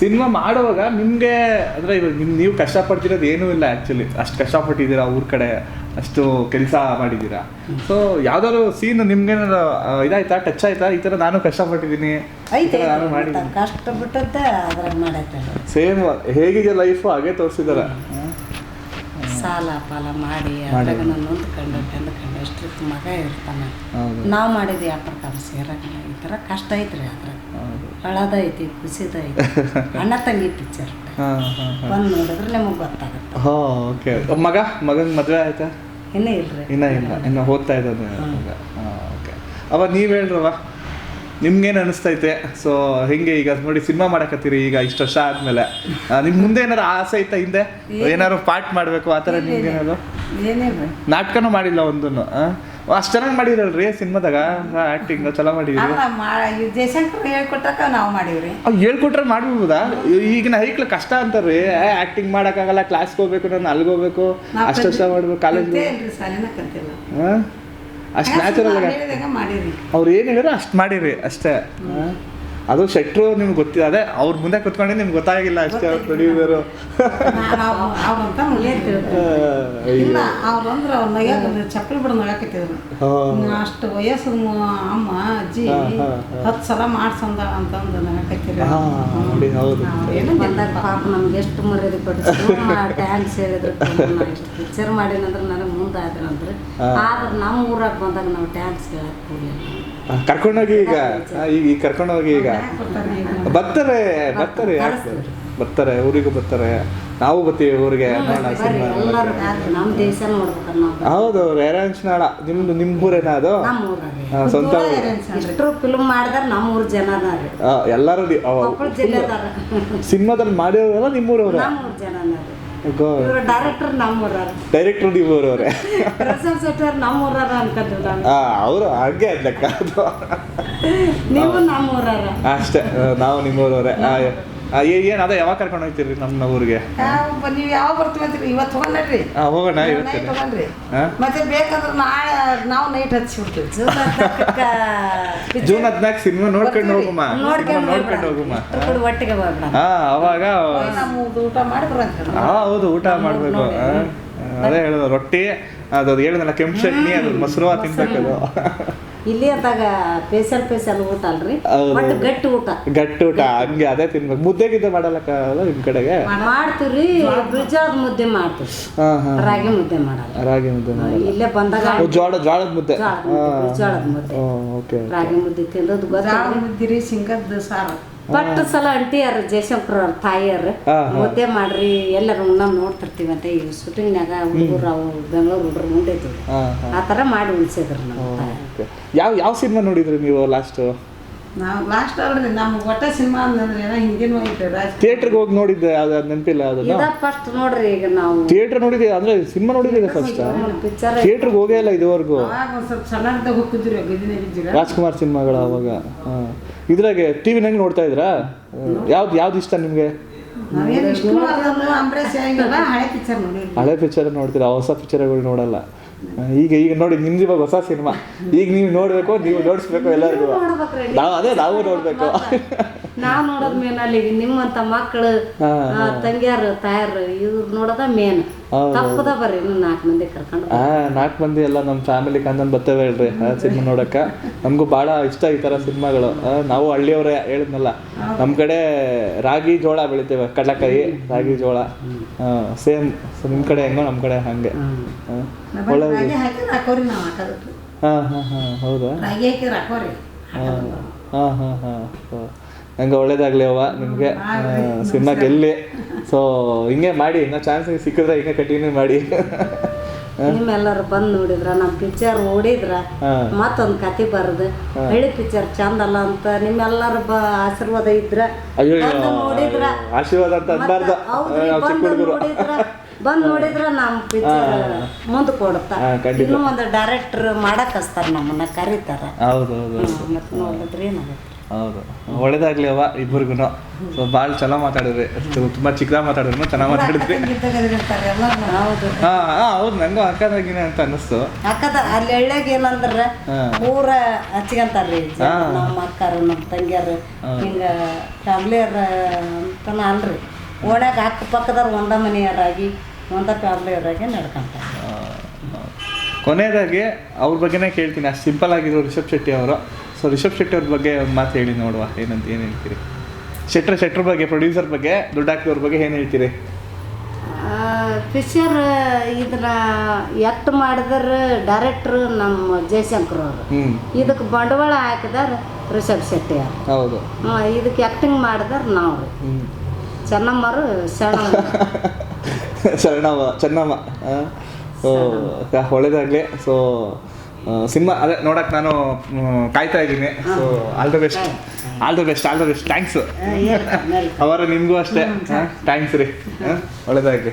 Cinema ಮಾಡುವಾಗ ನಿಮ್ಗೆ ಅಂದರೆ ಇವಾಗ ನಿಮ್ ನೀವು ಕಷ್ಟಪಡ್ತಿರೋದು ಏನೂ ಇಲ್ಲ ಆ್ಯಕ್ಚುಲಿ ಅಷ್ಟು ಕಷ್ಟಪಟ್ಟಿದ್ದೀರಾ ಊರ್ ಕಡೆ ಅಷ್ಟು ಕೆಲಸ ಮಾಡಿದ್ದೀರಾ? ಸೊ ಯಾವ್ದಾದ್ರು ಸೀನ್ ನಿಮ್ಗೆ ಇದಾಯ್ತಾ? ಟಚ್ ಆಯ್ತಾ? ಈ ತರ ನಾನು ಕಷ್ಟಪಟ್ಟಿದ್ದೀನಿ. ನಾನು ಮಾಡಿದ್ದೀನಿ. ಅದ್ರಾಗ ಸೇಮ್ ಹೇಗಿದೆ ಲೈಫು ಹಾಗೆ ತೋರಿಸಿದಾರೆ. ಸಾಲ ಪಾಲ ಮಾಡಿ ಅದ್ರಾಗ ನಾನು ನೊಂದ್ಕೊಂಡು ಅಷ್ಟಿತ್ತು ಮಗ ಇರ್ತಾನೆ. ನಾವು ಮಾಡಿದ ಪ್ರಕಾರ ಸೇರಕ್ಕೆ ಈ ಥರ ಕಷ್ಟ ಐತ್ರಿ ಅದ್ರಾಗ ಹೌದು ಅಳದೈತಿ ಖುಷಿದೈತಿ ಅಣ್ಣ ತಂಗಿ ಪಿಕ್ಚರ್ ಬಂದು ನೋಡಿದ್ರೆ ನಿಮಗೆ ಗೊತ್ತಾಗುತ್ತೆ. ಹಾ ಓಕೆ ಮಗ ಮಗನ ಮದುವೆ ಆಯ್ತಾ? ಇನ್ನೂ ಇಲ್ರಿ. ಇನ್ನ ಇಲ್ಲ. ಇನ್ನ ಓದ್ತಾ ಇದ್ದಾನೆ ಮಗ. ಓಕೆ ಅವ ನೀವು ಹೇಳ್ರವ ನಿಮ್ಗೇನು ಅನಿಸ್ತೈತೆ? ಸೊ ಹೆಂಗೆ ಈಗ ನೋಡಿ ಸಿನಿಮಾ ಮಾಡಕತ್ತೀರಿ ಈಗ ಇಷ್ಟು ವರ್ಷ ಆದ್ಮೇಲೆ. ನಿಮ್ ಮುಂದೆ ಏನಾರು ಆಸೆ ಐತಾ ಹಿಂದೆ? ಏನಾರು ಪಾರ್ಟ್ ಮಾಡಬೇಕು ಆ ಥರ ನಿಮ್ಗೆ ಏನಾದ್ರು ಏನಿಲ್ಲ. ನಾಟಕನೂ ಮಾಡಿಲ್ಲ ಒಂದನ್ನು ಅಷ್ಟು ಚೆನ್ನಾಗಿ ಮಾಡಿರಲ್ರಿ ಸಿನಿಮಾದಾಗ? ಆಕ್ಟಿಂಗ್ ಚಲೋ ಮಾಡಿದ್ರಿ. ಜಯಶಂಕರ್ ಹೇಳ್ಕೊಟ್ಟಕ್ಕ ನಾವು ಮಾಡಿವ್ರಿ. ಹೇಳ್ಕೊಟ್ರೆ ಮಾಡ್ಬೋದಾ? ಈಗಿನ ಹೈಕ್ಲ ಕಷ್ಟ ಅಂತಾರ್ರಿ ಆಕ್ಟಿಂಗ್ ಮಾಡೋಕ್ಕಾಗಲ್ಲ ಕ್ಲಾಸ್ಗೆ ಹೋಗ್ಬೇಕು ನಾನು ಅಲ್ಲಿಗೆ ಹೋಗ್ಬೇಕು. ಅಷ್ಟು ಅಷ್ಟ ಮಾಡ್ಬೇಕು ಕಾಲೇಜ್ ಅಷ್ಟು ನ್ಯಾಚುರಲ್ ಆಗಿ ಅವ್ರು ಏನು ಹೇಳಿದ್ರು ಅಷ್ಟು ಮಾಡಿರಿ ಅಷ್ಟೇ. ಅದು ಶೆಟ್ರು ನಿಮ್ಗೆ ಗೊತ್ತಿದೆ ಅದೇ ಅವ್ರ ಮುಂದೆ ಕುತ್ಕೊಂಡೆ ನಿಮ್ಗೆ ಗೊತ್ತಾಗಿಲ್ಲ ಅಷ್ಟೇ ಅವ್ರು ಪ್ರೊಡ್ಯೂಸರು. ಇಲ್ಲ ಅವ್ರು ನಗ್ಯಾಕ ಚಪ್ಪಲಿ ಬಿಡ ನಗಾಕತ್ತಿದ್ರು ಅಷ್ಟು ವಯಸ್ಸು ಅಮ್ಮ ಅಜ್ಜಿ ಹತ್ತು ಸಲ ಮಾಡ್ಸಂದ ಅಂತಂದು ನಗಾಕತ್ತಿರ ನೋಡಿ ಹೌದು. ಬಂದಾಗ ಪಾಪ ನಮ್ಗೆ ಎಷ್ಟು ಮರ್ಯಾದೆ ಕೊಟ್ಟು ಡ್ಯಾನ್ಸ್ ಹೇಳಿದ್ರು ಪಿಕ್ಚರ್ ಮಾಡಿನಂದ್ರೆ ನನಗೆ ಮುಂದೆ ಆದ್ರೆ ಅಂದ್ರೆ ಆದ್ರೆ ನಮ್ಮ ಊರಾಗ ಬಂದಾಗ ನಾವು ಡ್ಯಾನ್ಸ್ ಹೇಳಕ್ ಕರ್ಕೊಂಡೋಗಿ ಈಗ ಈಗ ಕರ್ಕೊಂಡೋಗಿ ಈಗ. ಬರ್ತಾರೆ ಬರ್ತಾರೆ ಯಾಕೆ? ಬರ್ತಾರೆ ಊರಿಗೂ ಬರ್ತಾರೆ. ನಾವು ಬರ್ತೀವಿ ಊರಿಗೆ. ಹೌದು ನಾಳ ನಿಮ್ದು ನಿಮ್ಮ ಊರೇನ ಅದು? ಸ್ವಂತ ಫಿಲ್ಮ್ ಮಾಡಿದಾರ ನಮ್ಮ ಊರ ಜನ ಎಲ್ಲರೂ ಸಿನಿಮಾದಲ್ಲಿ ಮಾಡಿರೋರೆಲ್ಲ ನಿಮ್ಮೂರವ್ರೆ? ಡೈರೆಕ್ಟರ್ ನಮ್ಮ ಊರಾರ ಡೈರೆಕ್ಟ್ರು ನಿಮ್ಮೂರವ್ರೆ ಪ್ರಸನ್ನ ಶೆಟ್ಟರ್ ನಮ್ಮ ಅನ್ಕೊಂಡ್ರು ನಾನು. ಆ, ಅವರು ಹಾಗೆ ಲೆಕ್ಕ ನೀವು ನಮ್ಮ ಊರಾರ ಅಷ್ಟೇ ನಾವು ನಾವು ನಿಮ್ಮೂರವ್ರೆ ಏನು ಅದೇ ಯಾವಾಗ ಕರ್ಕೊಂಡು ಹೋಗ್ತೀರಿ ನಮ್ಮ ಊರಿಗೆ? ನೀವು ಯಾವಾಗ ಬರ್ತೀವಿ ಅಂತೀರಿ ಇವತ್ತು ಹೋಗೋಣ್ರಿ ಆ, ಹೋಗೋಣ ಇವತ್ತು. ನೈಟ್ ಮತ್ತೆ ಬೇಕಂದ್ರೆ ನಾಳೆ ನಾವು ನೈಟ್ ಹಚ್ಚಿಬಿಡ್ತೀವಿ. ಜೂನ್ ಹದಿನಾಲ್ಕು ಸಿನಿಮಾ ನೋಡ್ಕೊಂಡು ಹೋಗುಮ. ನೋಡ್ಕೊಂಡು ನೋಡ್ಕೊಂಡು ಹೋಗುಮ. ಹೋಗ್ಬಿಡ ಒಟ್ಟಿಗೆ ಹಾ ಅವಾಗ ಊಟ ಮಾಡಿ ಬರಂತ ಹಾ ಹೌದು ಊಟ ಮಾಡ್ಬೇಕು. ಅದೇ ಹೇಳೋದು ರೊಟ್ಟಿ ಅದು ಹೇಳಿದ್ನಲ್ಲ ಕೆಂಪು ಚಟ್ನಿ ಅದು ಮೊಸರು ತಿನ್ಬೇಕು ಅದು. ಇಲ್ಲಿ ಅಂದಾಗ ಫೇಶಲ್ ಫೇಶಲ್ ಊಟ ಅಲ್ರಿ? ಗಟ್ಟು ಒಟ್ಟು ಗಟ್ಟಿ ಊಟ. ಗಟ್ಟಿ ಊಟ ಹಂಗೆ ಅದೇ ತಿನ್ಬೇಕು. ಮುದ್ದೆ ಗಿದ್ದೆ ಮಾಡಲ್ಲಕ್ಕಾಗಲ್ಲ ನಿಮ್ ಕಡೆಗೆ? ಮಾಡ್ತೀವ್ರಿ ಬ್ರಿಜಾದ ಮುದ್ದೆ ಮಾಡ್ತೀವಿ ರಾಗಿ ಮುದ್ದೆ ಮಾಡಲ್ಲ. ರಾಗಿ ಮುದ್ದೆ ಮಾಡಲ್ಲ. ಇಲ್ಲೇ ಬಂದಾಗ ಜೋಳ ಜೋಳದ ಮುದ್ದೆ. ಜೋಳದ ಮುದ್ದೆ, ಜೋಳದ ಮುದ್ದೆ. ಓಕೆ ರಾಗಿ ಮುದ್ದೆ ತಿಂದದ್ದು ಗೊತ್ತಾಗ ಮುದ್ದಿರಿ ಶೇಂಗದ ಸಾರು. ಪಟ್ಟು ಸಲ ಅಂಟಿಯಾರ ಜಯಶಂಕರ್ ಅವ್ರ ತಾಯಿಯರು. ಮುದ್ದೆ ಮಾಡ್ರಿ ಎಲ್ಲರೂ ನಾವು ನೋಡ್ತಿರ್ತೀವಿ ಅಂತ ಈ ಶೂಟಿಂಗ್ನಾಗ ಹುಡುಗರು ಅವು ಬೆಂಗಳೂರು ಹುಡುಗರು ಹಾ ಆ ಥರ ಮಾಡಿ ಉಳಿಸಿದ್ರು ನಾವು ಯಾವ ಯಾವ ಸಿನಿಮಾ ನೋಡಿದ್ರಿ ನೀವು ಲಾಸ್ಟ್ ನಾವು ಲಾಸ್ಟ್ ಅವ್ರದ್ದು ನಮ್ಗೆ ಒಟ್ಟ ಸಿನಿಮಾ ಅಂದ್ರೆ ಏನೋ ಹಿಂದಿನ ಹೋಗಿತ್ತು ರಾಜ್. ಥಿಯೇಟ್ರಿಗೆ ಹೋಗಿ ನೋಡಿದ್ದೆ ಅದು ನೆನಪಿಲ್ಲ ಅದನ್ನ. ಇದ ಫಸ್ಟ್ ನೋಡ್ರಿ ಈಗ ನಾವು. ಥಿಯೇಟ್ರ್ ನೋಡಿದ್ದೆ ಅಂದ್ರೆ ಸಿನಿಮಾ ನೋಡಿದ್ದೀರಿ ಫಸ್ಟ್ ಪಿಕ್ಚರ್ ಥಿಯೇಟ್ರಿಗೆ ಹೋಗೇ ಇಲ್ಲ ಇದುವರೆಗೂ. ಅವಾಗ ಒಂದ್ ಸ್ವಲ್ಪ ಸಣ್ಣದಾಗ ಹೋಗ್ತಿದ್ರಿ ಗದಿನ ಇದ್ದೀರ? ರಾಜ್ಕುಮಾರ್ ಸಿನಿಮಾಗಳು ಅವಾಗ ಹಾಂ. ಇದ್ರಾಗೆ ಟಿ ವಿನಾಗ ನೋಡ್ತಾ ಇದ್ರಾ? ಯಾವ್ದು ಯಾವ್ದು ಇಷ್ಟ ನಿಮಗೆ? ನಾವೇನು ಇಷ್ಟು ಅದನ್ನು ಅಂಬರೀಷ್ ಹೆಂಗಲ್ಲ ಹಳೆ ಪಿಕ್ಚರ್ ನೋಡಿ ಹಳೆ ಪಿಕ್ಚರ್ ನೋಡ್ತೀರಾ? ಹೊಸ ಪಿಕ್ಚರ್ಗಳು ನೋಡಲ್ಲ. ಈಗ ಈಗ ನೋಡಿ ನಿಮ್ದು ಇವಾಗ ಹೊಸ ಸಿನಿಮಾ. ಈಗ ನೀವು ನೋಡ್ಬೇಕು ನೀವು ನೋಡಿಸ್ಬೇಕು ಎಲ್ಲರಿಗೂ. ನಾವು ಅದೇ ನಾವು ನೋಡ್ಬೇಕು. ನಾವ್ ನೋಡೋದ್ ಮೇನ್ ಅಲ್ಲಿ ನಿಮ್ಮಂತ ಮಕ್ಕಳು ಹಾ, ತಂಗಿಯಾರು ತಾಯಾರು ಇವ್ರು ನೋಡೋದ ಮೇನ್ ತಪ್ಪದ ಬರ್ರಿ ಇನ್ನು ನಾಲ್ಕು ಮಂದಿ ಕರ್ಕೊಂಡು ಆ ನಾಲ್ಕು ಮಂದಿ ಎಲ್ಲ ನಮ್ಮ ಫ್ಯಾಮಿಲಿ ಕಂದನ್ ಬರ್ತೇವೆ ಹೇಳ್ರಿ ಸಿನಿಮಾ ನೋಡಕ್ಕ. ನಮಗೂ ಭಾಳ ಇಷ್ಟ ಈ ತರ ಸಿನಿಮಾಗಳು. ನಾವು ಹಳ್ಳಿಯವರೇ ಹೇಳಿದ್ನಲ್ಲ ನಮ್ಮ ಕಡೆ ರಾಗಿ ಜೋಳ ಬೆಳಿತೇವೆ ಕಡಲಕಾಯಿ ರಾಗಿ ಜೋಳ. ಸೇಮ್ ನಿಮ್ಮ ಕಡೆ ಹೆಂಗೋ ನಮ್ಮ ಕಡೆ ಹಂಗೆ. ಒಳ್ಳೆ ರಾಗಿ ಹಾಕಿದ್ರೆ ಹಾಕೋರಿ ನಾವು ಹಾಕೋದು. ಹಾಂ ಹಾಂ ಹಾಂ ಹೌದಾ? ರಾಗಿ ಹಾ ಹಾ ಹಾಂ ಹಾಂ ಹಾಂ. ಹಂಗೆ ಒಳ್ಳೇದಾಗ್ಲಿ ಅವ್ವ ನಿಮಗೆ. ಸಿನಿಮಾ ಗೆಲ್ಲಿ ಸೊ ಹಿಂಗೆ ಮಾಡಿ ಇನ್ನೂ ಚಾನ್ಸ್ ಸಿಕ್ಕಿದ್ರೆ ಹಿಂಗೆ ಕಂಟಿನ್ಯೂ ಮಾಡಿ. ನಿಮ್ಮೆಲ್ಲರೂ ಬಂದು ನೋಡಿದ್ರ ನಮ್ಮ ಪಿಕ್ಚರ್ ಓಡಿದ್ರ ಮತ್ತೊಂದು ಕತೆ ಬರದು ಹಳ್ಳಿ ಪಿಕ್ಚರ್ ಚಂದ ಅಲ್ಲ ಅಂತ ನಿಮ್ಮೆಲ್ಲರ ಆಶೀರ್ವಾದ ಇದ್ರ. ನೋಡಿದ್ರ. ಆಶೀರ್ವಾದ ಅಂತ ಅನ್ಬಾರ್ದು. ಬಂದು ನೋಡಿದ್ರ ಬಂದ್ ನೋಡಿದ್ರ ನಮ್ ಪಿಕ್ಚರ್ ಮುಂದೆ ಕೊಡುತ್ತ. ಇನ್ನೂ ಒಂದು ಡೈರೆಕ್ಟರ್ ಮಾಡಕ್ ಹಚ್ತಾರ ನಮ್ಮನ್ನ ಕರೀತಾರ. ಹೌದು ಹೌದು ಮತ್ತೆ ನೋಡಿದ್ರಿ ಏನಾಗತ್ತೆ? ಹೌದು. ಒಳ್ಳೇದಾಗ್ಲಿ ಅವ ಇಬ್ಬರಿಗೂ ಸೊ ಭಾಳ ಚೆನ್ನಾಗಿ ಮಾತಾಡಿದ್ರಿ. ತುಂಬಾ ಚಿಕ್ಕದಾಗ ಮಾತಾಡಿದ್ರು ಚೆನ್ನಾಗಿ ಮಾತಾಡಿದ್ರಿ. ಹೌದು. ಹಾಂ ಹಾಂ ಹೌದು ನನಗೂ ಅಕ್ಕದಾಗಿನ ಅಂತ ಅನ್ನಿಸ್ತು. ಅಕ್ಕದ ಅಲ್ಲಿ ಹಳ್ಳಿಯಾಗ ಏನಂದ್ರ ಊರ ಹಚ್ಕೊಂತಾರ್ರಿ ಜನ, ನಮ್ಮ ಅಕ್ಕಾರು ನಮ್ಮ ತಂಗಿಯರು. ಹಿಂಗ ಫ್ಯಾಮ್ಲಿಯರ್ ಅಂತನ ಅಲ್ರಿ. ಓಣ್ಯಾಗ ಅಕ್ಕಪಕ್ಕದವ್ರು ಒಂದ ಮನೆಯರಾಗಿ ಒಂದ ಫ್ಯಾಮ್ಲಿಯವರಾಗಿ ನಡ್ಕೊಂತಾರೆ. ಕೊನೆಯದಾಗಿ ಅವ್ರ ಬಗ್ಗೆನೇ ಕೇಳ್ತೀನಿ. ಅಷ್ಟು ಸಿಂಪಲ್ ಆಗಿರೋ ರಿಷಬ್ ಶೆಟ್ಟಿ ಅವರು. ಸೊ ರಿಷಬ್ ಶೆಟ್ಟಿ ಅವ್ರ ಬಗ್ಗೆ ಒಂದು ಮಾತು ಹೇಳಿ ನೋಡುವ. ಏನಂತ ಏನು ಹೇಳ್ತೀರಿ? ಶೆಟ್ರ ಶೆಟ್ರ ಬಗ್ಗೆ ಪ್ರೊಡ್ಯೂಸರ್ ಬಗ್ಗೆ ದುಡ್ಡು ಹಾಕಿದವ್ರ ಬಗ್ಗೆ ಏನು ಹೇಳ್ತೀರಿ? ಫಿಶರ್ ಇದನ್ನ ಎತ್ತ ಮಾಡಿದ್ರ ಡೈರೆಕ್ಟ್ರು ನಮ್ಮ ಜಯಶಂಕರ್ ಅವರು. ಇದಕ್ಕೆ ಬಂಡವಾಳ ಹಾಕಿದಾರ ರಿಷಬ್ ಶೆಟ್ಟಿ ಅವರು. ಹೌದು. ಹ್ಮ್, ಇದಕ್ಕೆ ಆ್ಯಕ್ಟಿಂಗ್ ಮಾಡಿದಾರ ನಾವು ಚೆನ್ನಮ್ಮರು ಶರಣ ಶರಣವ ಚೆನ್ನಮ್ಮ. ಸೊ ಒಳ್ಳೇದಾಗಲಿ. ಸೊ ಸಿನಿಮಾ ಅದೇ ನೋಡಕ್ ನಾನು ಕಾಯ್ತಾ ಇದ್ದೀನಿ. So all the best all the best all the best thanks ಅವರ ನಿಮಗೂ ಅಷ್ಟೇ. ಥ್ಯಾಂಕ್ಸ್ ರೀ. ಒಳ್ಳೆದಾಗಲಿ ಒಳ್ಳೇದಾಗಲಿ.